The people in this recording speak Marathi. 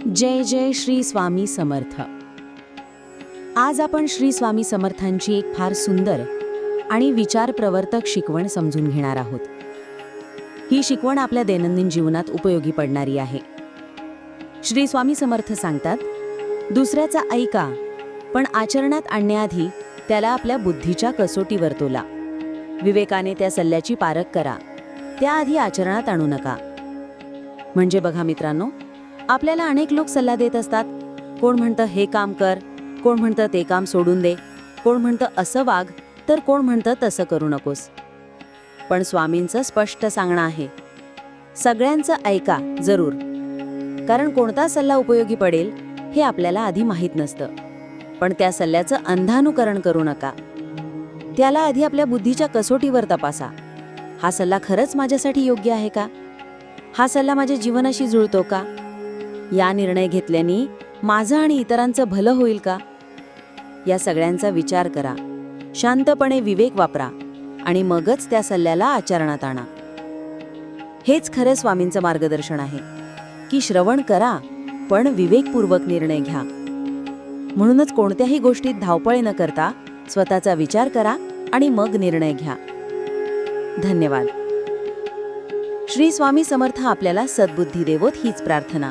जय जय श्री स्वामी समर्थ. आज आपण श्री स्वामी समर्थांची एक फार सुंदर आणि विचार प्रवर्तक शिकवण समजून घेणार आहोत. ही शिकवण आपल्या दैनंदिन जीवनात उपयोगी पडणारी आहे. श्री स्वामी समर्थ सांगतात दुसऱ्याचा ऐका पण आचरणात आणण्याआधी त्याला आपल्या बुद्धीच्या कसोटीवर तोला. विवेकाने त्या सल्ल्याची पारख करा त्याआधी आचरणात आणू नका. म्हणजे बघा मित्रांनो आपल्याला अनेक लोक सल्ला देत असतात. कोण म्हणतं हे काम कर कोण म्हणतं ते काम सोडून दे कोण म्हणतं असं वाग तर कोण म्हणतं तसं करू नकोस. पण स्वामींचं स्पष्ट सांगणं आहे. सगळ्यांचं ऐका जरूर. कारण कोणता सल्ला उपयोगी पडेल हे आपल्याला आधी माहीत नसतं. पण त्या सल्ल्याचं अंधानुकरण करू नका. त्याला आधी आपल्या बुद्धीच्या कसोटीवर तपासा. हा सल्ला खरंच माझ्यासाठी योग्य आहे का? हा सल्ला माझ्या जीवनाशी जुळतो का? या निर्णय घेतल्याने माझं आणि इतरांचं भलं होईल का? या सगळ्यांचा विचार करा. शांतपणे विवेक वापरा आणि मगच त्या सल्ल्याला आचरणात आणा. हेच खरं स्वामींचं मार्गदर्शन आहे. की श्रवण करा पण विवेकपूर्वक निर्णय घ्या. म्हणूनच कोणत्याही गोष्टीत धावपळ न करता स्वतःचा विचार करा आणि मग निर्णय घ्या. धन्यवाद. श्री स्वामी समर्थ आपल्याला सद्बुद्धी देवोत हीच प्रार्थना.